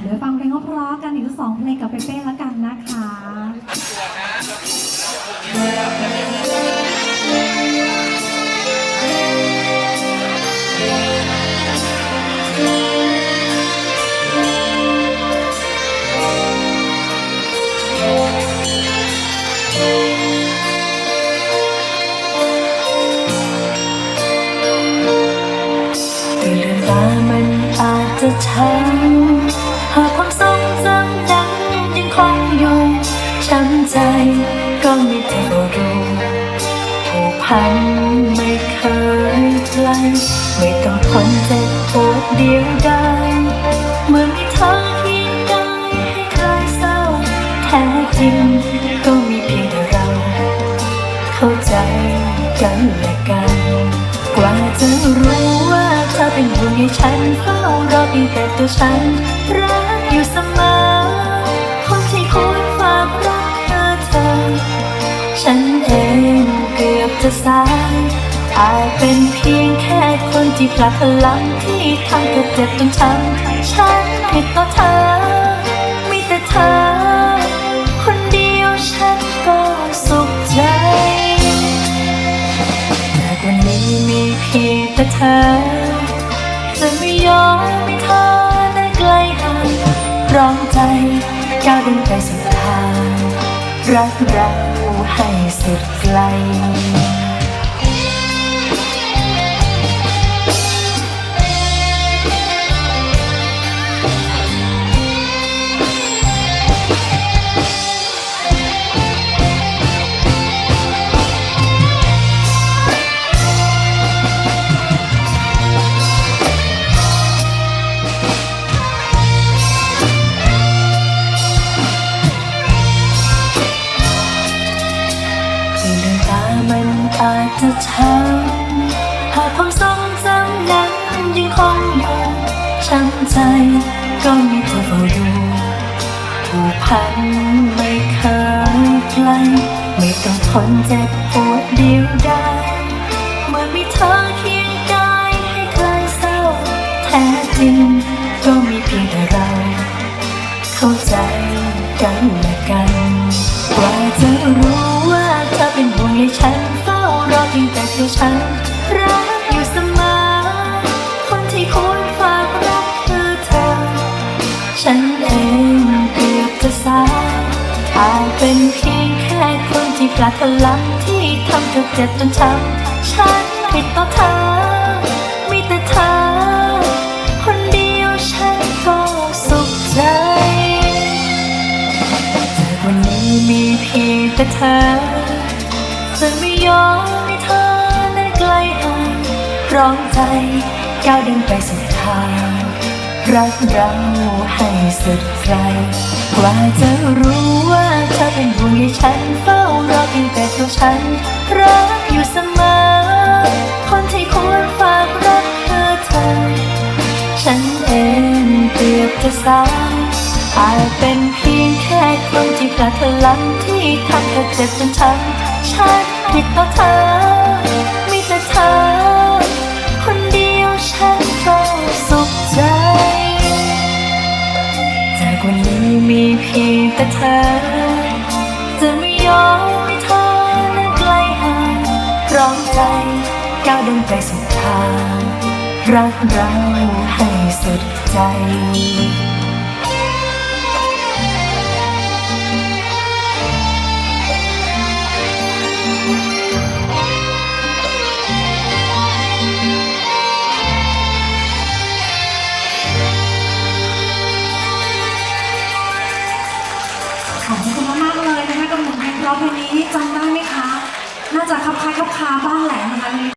เดี๋ยวฟังเพลงเพราะๆกันอีกสักสองเพลงกับเป้ๆแล้วกันนะคะ ช้ำใจ ก็ไม่เท่ารู้ผูกพันไม่เคยไกลไม่ต้องทนเจ็บปวดเดียวดายเมื่อมีเธอเคียงกายให้คลายเศร้า แท้จริงก็มีเพียงแต่เรา เข้าใจกันและกัน กว่าจะรู้ว่าเธอเป็นห่วงให้ฉันเฝ้ารอเพียงแต่ตัวฉันรักอยู่เสมอคนที่ควร เป็นเพียงแค่คนที่พลัดพลังที่ทำเธอเจ็บจนช้ำฉันผิดต่อเธอมีแต่เธอ คนเดียวฉันก็สุขใจจากวันนี้มีเพียงแต่เธอจะไม่ยอมให้เธอได้ไกลห่างร้อมใจก้าวเดินไปสุดทางรักเราให้สุดไกล อาจจะช้ำหากความทรงจำนั้นยังคงอยู่ช้ำใจก็มีเธอเฝ้าดูผูกพันไม่เคยไกลไม่ต้องทนเจ็บปวดเดียวดายเมื่อมีเธอเคียงกายให้คลายเศร้า แท้จริงก็มีเพียงแต่เรา เข้าใจกันและกันกว่าจะรู้ อาจเป็นเพียงแค่คนที่พลาดพลั้งที่ทำเธอเจ็บจนช้ำฉันผิดต่อเธอ มีแต่เธอ คนเดียวฉันก็สุขใจจากวันนี้มีเพียงแต่เธอจะไม่ยอมให้เธอได้ไกลห่างร้อมใจก้าวเดินไปสุดทางรักเราให้สุดไกลกว่าจะรู้ เกือบจะสายอาจเป็นเพียงแค่คนที่พลาดพลั้งที่ทำเธอเจ็บจนช้ำฉันผิดต่อเธอมีแต่เธอ คนเดียวฉันก็สุขใจ จากวันนี้มีเพียงแต่เธอ จะไม่ยอมให้เธอนั้นไกลห่างพร้อมใจก้าวเดินไปสุดทาง รักเราให้สุดใจขอบคุณมากๆเลยนะคะกับหนุ่มเพลงเพราะเพลงนี้จำได้ไหมคะ น่าจะคับคล้ายคับคาบ้างแหละนะคะ